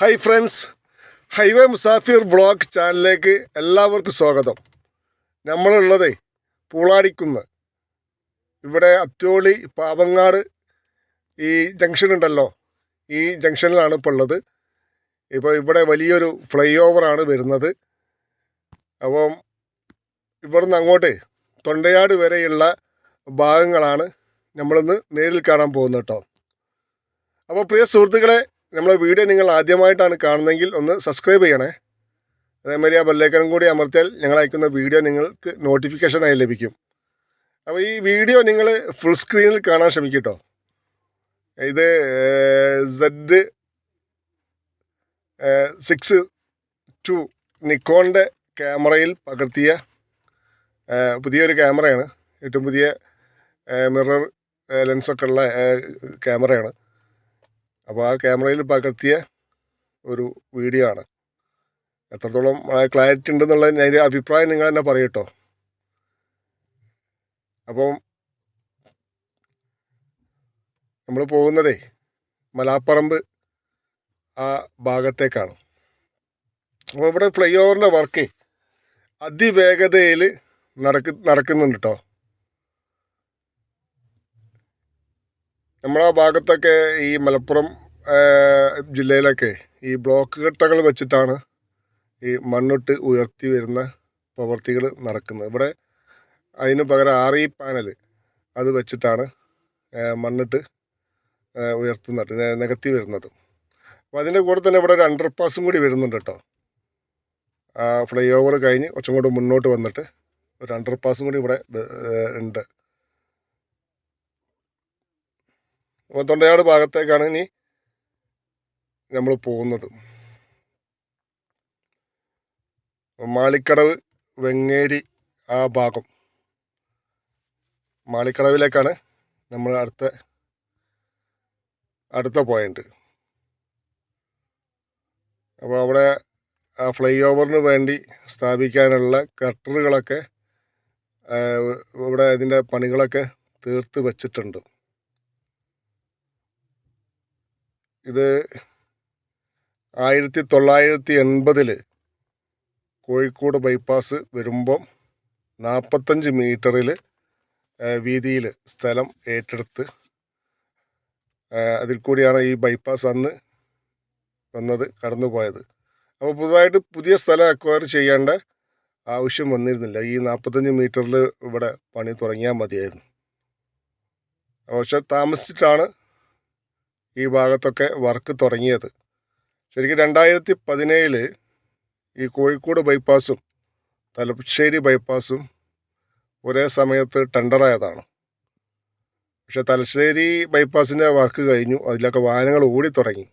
Hi friends highway Musafir blog ചാനലിലേക്ക് എല്ലാവർക്കും സ്വാഗതം. നമ്മളുള്ളത് പൂളാടിക്കുന്ന്. ഇവിടെ അത്തോളി പാവങ്ങാട് ഈ ജംഗ്ഷൻ ഉണ്ടല്ലോ. ഈ ജംഗ്ഷനിലാണ് ഇപ്പോൾ ഉള്ളത്. ഇപ്പോൾ ഇവിടെ വലിയൊരു ഫ്ലൈ ഓവറാണ് വരുന്നത്. അപ്പം ഇവിടുന്ന് അങ്ങോട്ട് തൊണ്ടയാട് വരെയുള്ള ഭാഗങ്ങളാണ് നമ്മളിന്ന് നേരിൽ കാണാൻ പോകുന്നത് കേട്ടോ. അപ്പോൾ പ്രിയ സുഹൃത്തുക്കളെ നമ്മളെ വീഡിയോ നിങ്ങൾ ആദ്യമായിട്ടാണ് കാണുന്നതെങ്കിൽ ഒന്ന് സബ്സ്ക്രൈബ് ചെയ്യണേ. അതേമാതിരി ആ ബെല്ലേക്കനും കൂടി അമർത്തിയാൽ ഞങ്ങൾ അയക്കുന്ന വീഡിയോ നിങ്ങൾക്ക് നോട്ടിഫിക്കേഷനായി ലഭിക്കും. അപ്പോൾ ഈ വീഡിയോ നിങ്ങൾ ഫുൾ സ്ക്രീനിൽ കാണാൻ ശ്രമിക്കട്ടോ. ഇത് സെഡ് സിക്സ് ടു നിക്കോണിന്റെ ക്യാമറയിൽ പകർത്തിയ പുതിയൊരു ക്യാമറയാണ്. ഏറ്റവും പുതിയ മിറർ ലെൻസൊക്കെ ഉള്ള ക്യാമറയാണ്. അപ്പോൾ ആ ക്യാമറയിൽ പകർത്തിയ ഒരു വീഡിയോ ആണ്. എത്രത്തോളം ക്ലാരിറ്റി ഉണ്ടെന്നുള്ള അതിന്റെ അഭിപ്രായം നിങ്ങൾ തന്നെ പറയട്ടോ അപ്പം നമ്മൾ പോകുന്നതേ മലാപ്പറമ്പ് ആ ഭാഗത്തേക്കാണ്. അപ്പോൾ ഇവിടെ ഫ്ലൈ ഓവറിന്റെ വർക്ക് അതിവേഗതയിൽ നടക്ക് നടക്കുന്നുണ്ട് കേട്ടോ നമ്മളാ ഭാഗത്തൊക്കെ ഈ മലപ്പുറം ജില്ലയിലൊക്കെ ഈ ബ്ലോക്ക് കെട്ടകൾ വെച്ചിട്ടാണ് ഈ മണ്ണിട്ട് ഉയർത്തി വരുന്ന പ്രവർത്തികൾ നടക്കുന്നത്. ഇവിടെ അതിന് പകരം ആർ പാനൽ അത് വെച്ചിട്ടാണ് മണ്ണിട്ട് ഉയർത്തുന്നത് നികത്തി വരുന്നത്. അപ്പോൾ അതിന്റെ കൂടെ തന്നെ ഇവിടെ ഒരു അണ്ടർ പാസും കൂടി വരുന്നുണ്ട് കേട്ടോ. ഫ്ലൈ ഓവർ കഴിഞ്ഞ് കുറച്ചും കൂടി മുന്നോട്ട് വന്നിട്ട് ഒരു അണ്ടർ പാസും കൂടി ഇവിടെ ഉണ്ട്. അപ്പോൾ തൊണ്ടയാട് ഭാഗത്തേക്കാണ് ഇനി നമ്മൾ പോകുന്നത്. മാളിക്കടവ് വെങ്ങേരി ആ ഭാഗം. മാളിക്കടവിലേക്കാണ് നമ്മൾ അടുത്ത അടുത്ത പോയിന്റ് അപ്പോൾ അവിടെ ആ ഫ്ലൈ ഓവറിന് വേണ്ടി സ്ഥാപിക്കാനുള്ള കട്ടറുകളൊക്കെ ഇവിടെ ഇതിന്റെ പണികളൊക്കെ തീർത്ത് വച്ചിട്ടുണ്ട്. ഇത് ആയിരത്തി തൊള്ളായിരത്തി എൺപതിൽ കോഴിക്കോട് ബൈപ്പാസ് വരുമ്പം നാൽപ്പത്തഞ്ച് മീറ്ററിൽ വീതിയിൽ സ്ഥലം ഏറ്റെടുത്ത് അതിൽ കൂടിയാണ് ഈ ബൈപ്പാസ് അന്ന് വന്നത് കടന്നുപോയത്. അപ്പോൾ പുതുതായിട്ട് പുതിയ സ്ഥലം അക്വയർ ചെയ്യേണ്ട ആവശ്യം വന്നിരുന്നില്ല. ഈ നാൽപ്പത്തഞ്ച് മീറ്ററിൽ ഇവിടെ പണി തുടങ്ങിയാൽ മതിയായിരുന്നു. പക്ഷെ താമസിച്ചിട്ടാണ് ഈ ഭാഗത്തൊക്കെ വർക്ക് തുടങ്ങിയത്. ശരിക്കും രണ്ടായിരത്തി പതിനേഴിൽ ഈ കോഴിക്കോട് ബൈപ്പാസും തലശ്ശേരി ബൈപ്പാസും ഒരേ സമയത്ത് ടെൻഡറായതാണ് പക്ഷേ തലശ്ശേരി ബൈപ്പാസിന്റെ വർക്ക് കഴിഞ്ഞു. അതിലൊക്കെ വാഹനങ്ങൾ ഓടി തുടങ്ങി.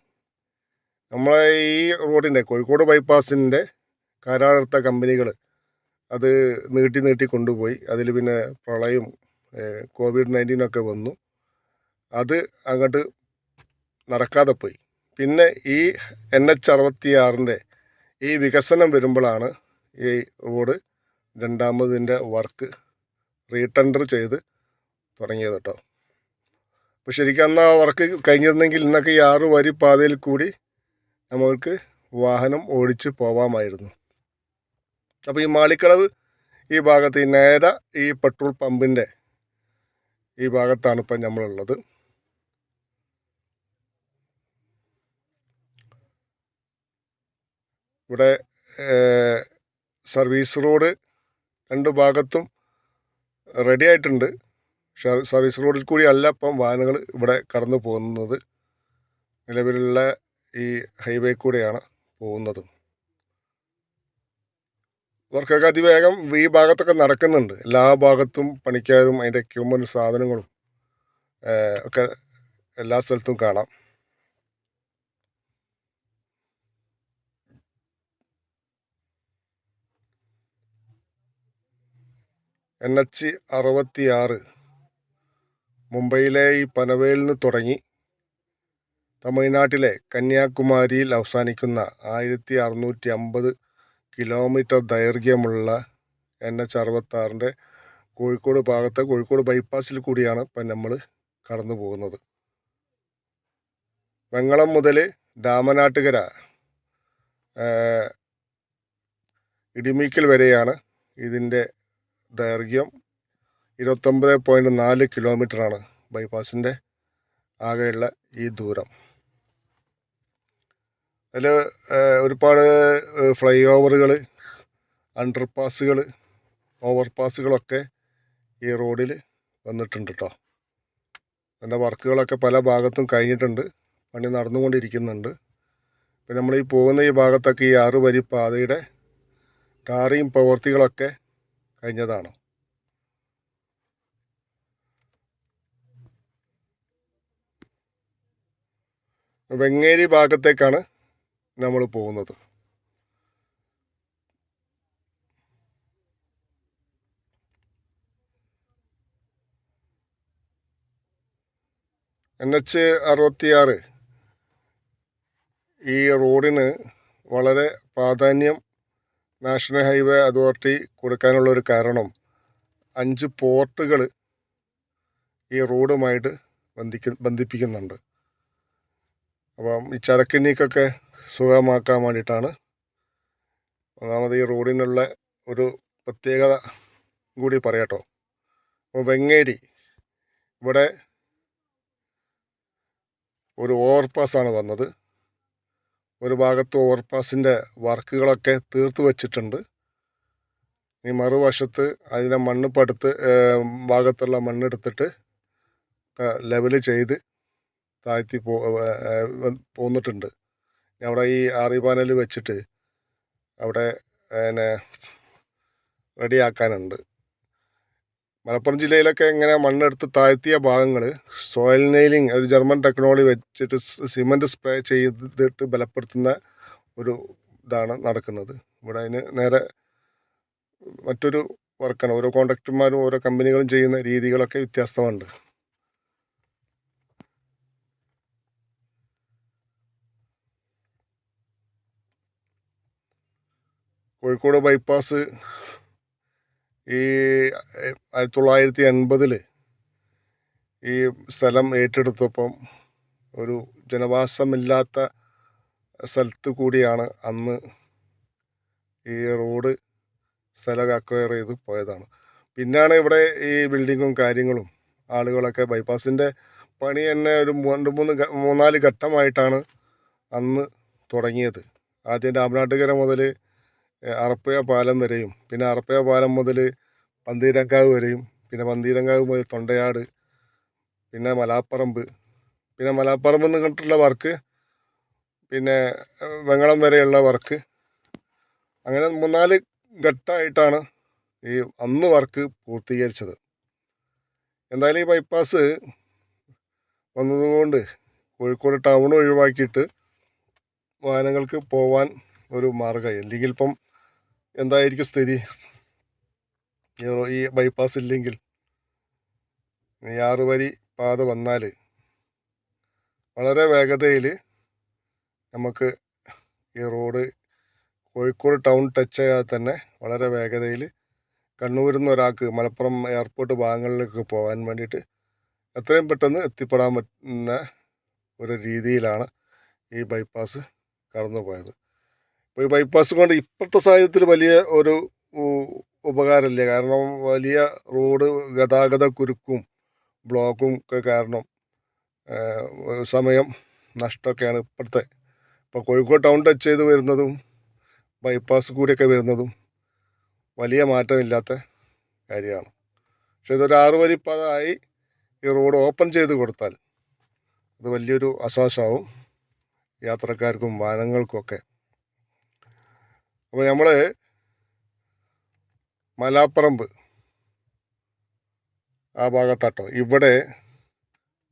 നമ്മളെ ഈ റോഡിന്റെ കോഴിക്കോട് ബൈപ്പാസിന്റെ കരാറെടുത്ത കമ്പനികൾ അത് നീട്ടി നീട്ടി കൊണ്ടുപോയി. അതിൽ പിന്നെ പ്രളയം കോവിഡ് നയന്റീനൊക്കെ വന്നു. അത് അങ്ങോട്ട് നടക്കാതെ പോയി. പിന്നെ ഈ എൻ എച്ച് അറുപത്തി ആറിന്റെ ഈ വികസനം വരുമ്പോഴാണ് ഈ റോഡ് രണ്ടാമതിന്റെ വർക്ക് റീടെൻഡർ ചെയ്ത് തുടങ്ങിയത് കേട്ടോ. അപ്പോൾ ശരിക്കും അന്ന് ആ വർക്ക് കഴിഞ്ഞിരുന്നെങ്കിൽ ഇന്നൊക്കെ ഈ ആറ് വരി പാതയിൽ കൂടി നമ്മൾക്ക് വാഹനം ഓടിച്ച് പോവാമായിരുന്നു. അപ്പോൾ ഈ മാളിക്കടവ് ഈ ഭാഗത്ത് ഈ നേര ഈ പെട്രോൾ പമ്പിന്റെ ഈ ഭാഗത്താണ് ഇപ്പം നമ്മളുള്ളത്. ഇവിടെ സർവീസ് റോഡ് രണ്ട് ഭാഗത്തും റെഡി ആയിട്ടുണ്ട്. സർവീസ് റോഡിൽ കൂടി അല്ല ഇപ്പം വാഹനങ്ങൾ ഇവിടെ കടന്നു പോകുന്നത്. നിലവിലുള്ള ഈ ഹൈവേ കൂടെയാണ് പോകുന്നത്. വർക്കൊക്കെ അതിവേഗം ഈ ഭാഗത്തൊക്കെ നടക്കുന്നുണ്ട്. എല്ലാ ഭാഗത്തും പണിക്കാരും അതിന്റെ എക്യുപ്മെന്റ് സാധനങ്ങളും ഒക്കെ എല്ലാ സ്ഥലത്തും കാണാം. എൻ എച്ച് അറുപത്തി ആറ് മുംബൈയിലെ ഈ പനവേലിൽ നിന്ന് തുടങ്ങി തമിഴ്നാട്ടിലെ കന്യാകുമാരിയിൽ അവസാനിക്കുന്ന ആയിരത്തി അറുന്നൂറ്റി അമ്പത് കിലോമീറ്റർ ദൈർഘ്യമുള്ള എൻ എച്ച് അറുപത്താറിന്റെ കോഴിക്കോട് ഭാഗത്തെ കോഴിക്കോട് ബൈപ്പാസിൽ കൂടിയാണ് ഇപ്പം നമ്മൾ കടന്നു പോകുന്നത് വെങ്ങളം മുതൽ ഡാമനാട്ടുകര ഇടിമീക്കൽ വരെയാണ് ഇതിന്റെ ദൈർഘ്യം ഇരുപത്തൊമ്പത് പോയിന്റ് നാല് കിലോമീറ്ററാണ് ബൈപ്പാസിന്റെ ആകെയുള്ള ഈ ദൂരം. അതിൽ ഒരുപാട് ഫ്ലൈ ഓവറുകൾ അണ്ടർ പാസുകൾ ഓവർ പാസുകളൊക്കെ ഈ റോഡിൽ വന്നിട്ടുണ്ട് കേട്ടോ അതിന്റെ വർക്കുകളൊക്കെ പല ഭാഗത്തും കഴിഞ്ഞിട്ടുണ്ട് പണി നടന്നുകൊണ്ടിരിക്കുന്നുണ്ട്. പിന്നെ നമ്മൾ ഈ പോകുന്ന ഈ ഭാഗത്തൊക്കെ ഈ ആറ് വരി പാതയുടെ ടാറിയും പ്രവൃത്തികളൊക്കെ കഴിഞ്ഞതാണ്? വെങ്ങേരി ഭാഗത്തേക്കാണ് നമ്മൾ പോകുന്നത്. എൻ എച്ച് അറുപത്തിയാറ് ഈ റോഡിന് വളരെ പ്രാധാന്യം നാഷണൽ ഹൈവേ അതോറിറ്റി കൊടുക്കാനുള്ള ഒരു കാരണം അഞ്ച് പോർട്ടുകൾ ഈ റോഡുമായിട്ട് ബന്ധിക്ക ബന്ധിപ്പിക്കുന്നുണ്ട്. അപ്പം ഈ ചരക്ക് നീക്കൊക്കെ സുഖമാക്കാൻ വേണ്ടിയിട്ടാണ് ഒന്നാമത് ഈ റോഡിനുള്ള ഒരു പ്രത്യേകത കൂടി പറയാട്ടോ. അപ്പോൾ വെങ്ങേരി ഇവിടെ ഒരു ഓവർപാസ്സാണ് വന്നത്. ഒരു ഭാഗത്ത് ഓവർപാസിന്റെ വർക്കുകളൊക്കെ തീർത്ത് വച്ചിട്ടുണ്ട്. ഈ മറുവശത്ത് അതിനെ മണ്ണ് പടുത്ത് ഭാഗത്തുള്ള മണ്ണെടുത്തിട്ട് ലെവൽ ചെയ്ത് താഴ്ത്തി പോന്നിട്ടുണ്ട്. അവിടെ ഈ ആറി പാനൽ വെച്ചിട്ട് അവിടെ പിന്നെ റെഡിയാക്കാനുണ്ട്. മലപ്പുറം ജില്ലയിലൊക്കെ ഇങ്ങനെ മണ്ണെടുത്ത് താഴ്ത്തിയ ഭാഗങ്ങൾ സോയിൽ നെയിലിംഗ് ഒരു ജർമ്മൻ ടെക്നോളജി വെച്ചിട്ട് സിമന്റ് സ്പ്രേ ചെയ്തിട്ട് ബലപ്പെടുത്തുന്ന ഒരു ഇതാണ് നടക്കുന്നത്. ഇവിടെ അതിന് നേരെ മറ്റൊരു വർക്കാണ്. ഓരോ കോൺട്രാക്ടർമാരും ഓരോ കമ്പനികളും ചെയ്യുന്ന രീതികളൊക്കെ വ്യത്യാസമുണ്ട് കോഴിക്കോട് ബൈപ്പാസ് ഈ ആയിരത്തി തൊള്ളായിരത്തി എൺപതിൽ ഈ സ്ഥലം ഏറ്റെടുത്തപ്പം ഒരു ജനവാസമില്ലാത്ത സ്ഥലത്ത് കൂടിയാണ് അന്ന് ഈ റോഡ് സ്ഥലം അക്വയർ ചെയ്ത് പോയതാണ്. പിന്നാണ് ഇവിടെ ഈ ബിൽഡിങ്ങും കാര്യങ്ങളും ആളുകളൊക്കെ ബൈപ്പാസിന്റെ പണി തന്നെ ഒരു രണ്ട് മൂന്ന് മൂന്നാൽ ഘട്ടമായിട്ടാണ് അന്ന് തുടങ്ങിയത്. ആദ്യം രാമനാട്ടുകര മുതൽ അറപ്പയ പാലം വരെയും. പിന്നെ അറപ്പയ പാലം മുതൽ പന്തീരങ്കാവ് വരെയും. പിന്നെ പന്തീരങ്കാവ് മുതൽ തൊണ്ടയാട്. പിന്നെ മലാപ്പറമ്പ്. പിന്നെ മലാപ്പറമ്പ് നിന്നിട്ടുള്ള വർക്ക് പിന്നെ വെങ്ങളം വരെയുള്ള വർക്ക്. അങ്ങനെ മൂന്നാൽ ഘട്ടമായിട്ടാണ് ഈ അന്ന് വർക്ക് പൂർത്തീകരിച്ചത്. എന്തായാലും ഈ ബൈപ്പാസ് വന്നതുകൊണ്ട് കോഴിക്കോട് ടൗൺ ഒഴിവാക്കിയിട്ട് വാഹനങ്ങൾക്ക് പോവാൻ ഒരു മാർഗമായി. അല്ലെങ്കിൽ ഇപ്പം എന്തായിരിക്കും സ്ഥിതി? ഈ ബൈപ്പാസ് ഇല്ലെങ്കിൽ. ഈ വരി പാത വന്നാൽ വളരെ വേഗതയിൽ നമുക്ക് ഈ റോഡ് കോഴിക്കോട് ടൗൺ ടച്ച് ചെയ്യാതെ തന്നെ വളരെ വേഗതയിൽ കണ്ണൂരിൽ നിന്ന് ഒരാൾക്ക് മലപ്പുറം എയർപോർട്ട് ഭാഗങ്ങളിലേക്ക് പോകാൻ വേണ്ടിയിട്ട് എത്രയും പെട്ടെന്ന് എത്തിപ്പെടാൻ പറ്റുന്ന ഒരു രീതിയിലാണ് ഈ ബൈപ്പാസ് കടന്നു പോയത് അപ്പോൾ ഈ ബൈപ്പാസ് കൊണ്ട് ഇപ്പോഴത്തെ സാഹചര്യത്തിൽ വലിയ ഒരു ഉപകാരമില്ല. കാരണം വലിയ റോഡ് ഗതാഗത കുരുക്കും ബ്ലോക്കും ഒക്കെ കാരണം സമയം നഷ്ടമൊക്കെയാണ് ഇപ്പോഴത്തെ. ഇപ്പോൾ കോഴിക്കോട് ടൗൺ ടച്ച് ചെയ്ത് വരുന്നതും ബൈപ്പാസ് കൂടിയൊക്കെ വരുന്നതും വലിയ മാറ്റമില്ലാത്ത കാര്യമാണ്. പക്ഷെ ഇതൊരു ആറ് വരി പതായി ഈ റോഡ് ഓപ്പൺ ചെയ്ത് കൊടുത്താൽ അത് വലിയൊരു ആശ്വാസമാവും. യാത്രക്കാർക്കും വാഹനങ്ങൾക്കൊക്കെ അപ്പോൾ നമ്മൾ മലാപ്പറമ്പ് ആ ഭാഗത്താട്ടോ. ഇവിടെ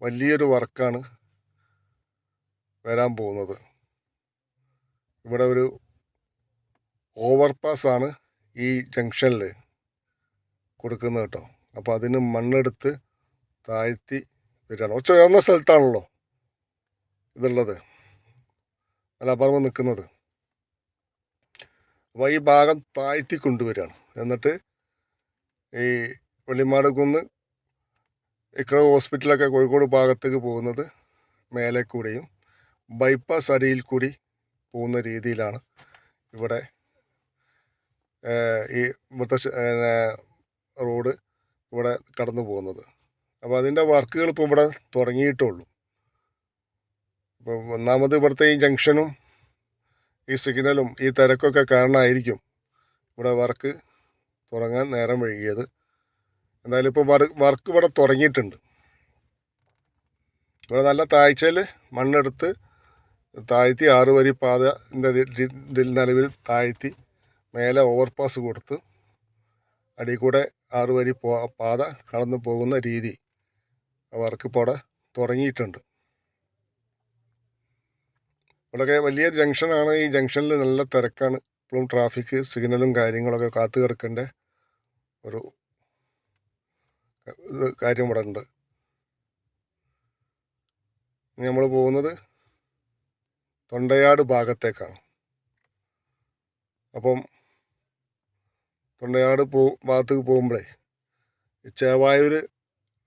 വലിയൊരു വർക്കാണ് വരാൻ പോകുന്നത്. ഇവിടെ ഒരു ഓവർപാസ് ഈ ജംഗ്ഷനിൽ കൊടുക്കുന്നത് കേട്ടോ. അപ്പോൾ അതിന് മണ്ണെടുത്ത് താഴ്ത്തി വരികയാണ്. കുറച്ച് ഉയർന്ന സ്ഥലത്താണല്ലോ ഇതുള്ളത്. മലാപ്പറമ്പ് നിൽക്കുന്നത് അപ്പോൾ ഈ ഭാഗം താഴ്ത്തി കൊണ്ടുവരികയാണ് എന്നിട്ട് ഈ വെള്ളിമാട് കുന്ന് ഇക്കട ഹോസ്പിറ്റലൊക്കെ കോഴിക്കോട് ഭാഗത്തേക്ക് പോകുന്നത് മേലെ കൂടെയും ബൈപ്പാസ് അടിയിൽ കൂടി പോകുന്ന രീതിയിലാണ് ഇവിടെ ഈ ഇവിടുത്തെ റോഡ് ഇവിടെ കടന്നു പോകുന്നത്. അപ്പോൾ അതിന്റെ വർക്കുകൾ ഇപ്പോൾ ഇവിടെ തുടങ്ങിയിട്ടുള്ളൂ. ഇപ്പോൾ ഒന്നാമത് ഇവിടുത്തെ ഈ ജംഗ്ഷനും ഈ സിഗ്നലും ഈ തിരക്കൊക്കെ കാരണമായിരിക്കും ഇവിടെ വർക്ക് തുടങ്ങാൻ നേരം വൈകിയത്. എന്തായാലും ഇപ്പോൾ വർക്ക് ഇവിടെ തുടങ്ങിയിട്ടുണ്ട്. ഇവിടെ നല്ല താഴ്ചയിൽ മണ്ണെടുത്ത് താഴ്ത്തി ആറ് വരി പാതന്റെ നിലവിൽ താഴ്ത്തി മേലെ ഓവർപാസ് കൊടുത്ത് അടി കൂടെ ആറ് വരി പാത കടന്നു പോകുന്ന രീതി വർക്ക് ഇപ്പോൾ അവിടെ തുടങ്ങിയിട്ടുണ്ട്. ഇവിടെയൊക്കെ വലിയൊരു ജംഗ്ഷനാണ്. ഈ ജംഗ്ഷനിൽ നല്ല തിരക്കാണ്. ഇപ്പോഴും ട്രാഫിക് സിഗ്നലും കാര്യങ്ങളൊക്കെ കാത്തു കിടക്കേണ്ട. ഒരു ഇത് കാര്യം ഇവിടെ ഉണ്ട് നമ്മൾ പോകുന്നത് തൊണ്ടയാട് ഭാഗത്തേക്കാണ്. അപ്പം തൊണ്ടയാട് പോ ഭാഗത്തേക്ക് പോകുമ്പോഴേ ചേവായൂർ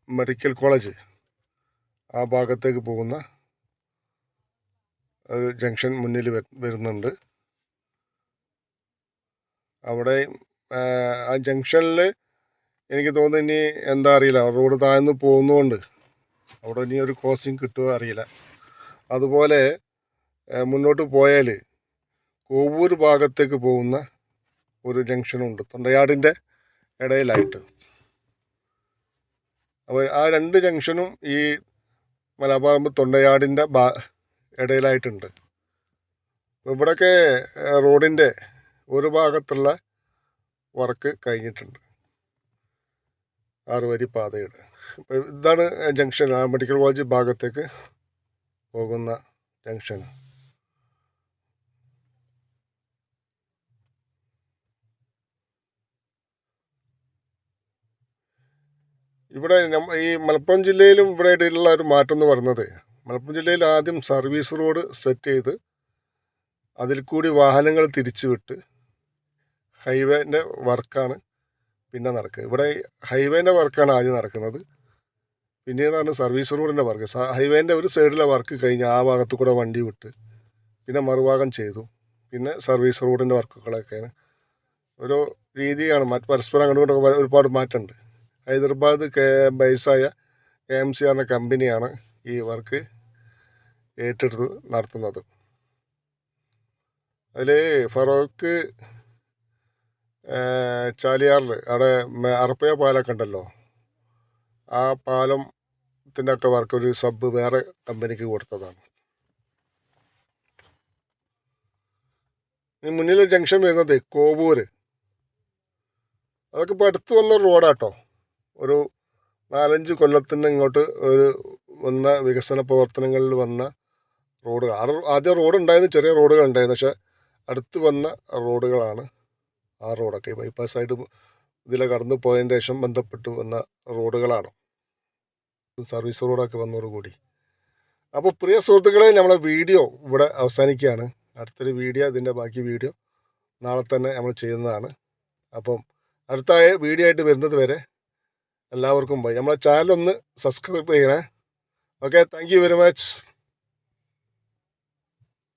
മെഡിക്കൽ കോളേജ് ആ ഭാഗത്തേക്ക് പോകുന്ന ജംഗ്ഷൻ മുന്നിൽ വരുന്നുണ്ട്. അവിടെ ആ, ജംഗ്ഷനിൽ എനിക്ക് തോന്നുന്നു ഇനി എന്താ അറിയില്ല. റോഡ് താഴ്ന്നു പോകുന്നതുകൊണ്ട് അവിടെ ഇനി ഒരു ക്രോസിങ് കിട്ടുമോ അറിയില്ല. അതുപോലെ മുന്നോട്ട് പോയാൽ കോവൂർ ഭാഗത്തേക്ക് പോകുന്ന ഒരു ജംഗ്ഷനുണ്ട്. തൊണ്ടയാടിന്റെ ഇടയിലായിട്ട്. അപ്പോൾ ആ രണ്ട് ജംഗ്ഷനും ഈ മലബാർമ്പ് തൊണ്ടയാടിന്റെ ഭാ ഇടയിലായിട്ടുണ്ട്. ഇവിടെയൊക്കെ റോഡിന്റെ ഒരു ഭാഗത്തുള്ള വർക്ക് കഴിഞ്ഞിട്ടുണ്ട്. ആറുവരി പാതയുടെ. ഇതാണ് ജംഗ്ഷൻ ആ മെഡിക്കൽ കോളേജ് ഭാഗത്തേക്ക് പോകുന്ന ജംഗ്ഷൻ. ഇവിടെ ഈ മലപ്പുറം ജില്ലയിലും ഇവിടെ ഇടയിലുള്ള ഒരു മാറ്റം എന്ന് പറയുന്നത് മലപ്പുറം ജില്ലയിൽ ആദ്യം സർവീസ് റോഡ് സെറ്റ് ചെയ്ത് അതിൽ കൂടി വാഹനങ്ങൾ തിരിച്ചുവിട്ട് ഹൈവേന്റെ വർക്കാണ് പിന്നെ നടക്കുക. ഇവിടെ ഹൈവേന്റെ വർക്കാണ് ആദ്യം നടക്കുന്നത്. പിന്നീടാണ് സർവീസ് റോഡിന്റെ വർക്ക്. ഹൈവേന്റെ ഒരു സൈഡിലെ വർക്ക് കഴിഞ്ഞ് ആ ഭാഗത്തു കൂടെ വണ്ടി വിട്ട് പിന്നെ മറുഭാഗം ചെയ്തു. പിന്നെ സർവീസ് റോഡിന്റെ വർക്കുകളൊക്കെയാണ്. ഒരു രീതിയാണ്. മറ്റ് പരസ്പരം അങ്ങോട്ടും ഇങ്ങോട്ടൊക്കെ ഒരുപാട് മാറ്റമുണ്ട്. ഹൈദരാബാദ് കെ ബേസായ എം സി എന്ന കമ്പനിയാണ് ഈ വർക്ക് ഏറ്റെടുത്ത് നടത്തുന്നത്. അതിൽ ഫറോക്ക് ചാലിയാറിൽ അവിടെ അറപ്പയ പാലൊക്കെ ഉണ്ടല്ലോ. ആ പാലത്തിന്റെ ഒക്കെ വർക്ക് ഒരു സബ് വേറെ കമ്പനിക്ക് കൊടുത്തതാണ്. ഇനി മുന്നിൽ ജംഗ്ഷൻ വരുന്നത് കോവൂര്. അതൊക്കെ ഇപ്പോൾ അടുത്ത് വന്ന റോഡാട്ടോ. ഒരു നാലഞ്ച് കൊല്ലത്തിന് ഇങ്ങോട്ട് ഒരു വന്ന വികസന പ്രവർത്തനങ്ങളിൽ വന്ന ആ ആദ്യം റോഡ് ഉണ്ടായിരുന്നു ചെറിയ റോഡുകൾ ഉണ്ടായിരുന്നു പക്ഷേ അടുത്ത് വന്ന റോഡുകളാണ് ആ റോഡൊക്കെ. ബൈപ്പാസ് ആയിട്ട് ഇതിലെ കടന്നു പോയതിന് ശേഷം ബന്ധപ്പെട്ട് വന്ന റോഡുകളാണ്. സർവീസ് റോഡൊക്കെ വന്നതോടുകൂടി അപ്പോൾ പ്രിയ സുഹൃത്തുക്കളെ നമ്മളെ വീഡിയോ ഇവിടെ അവസാനിക്കുകയാണ്. അടുത്തൊരു വീഡിയോ ഇതിന്റെ ബാക്കി വീഡിയോ നാളെ തന്നെ നമ്മൾ ചെയ്യുന്നതാണ്. അപ്പം അടുത്ത വീഡിയോ ആയിട്ട് വരുന്നത് വരെ എല്ലാവർക്കും ബൈ. നമ്മളെ ചാനലൊന്ന് സബ്സ്ക്രൈബ് ചെയ്യണേ. Okay thank very much.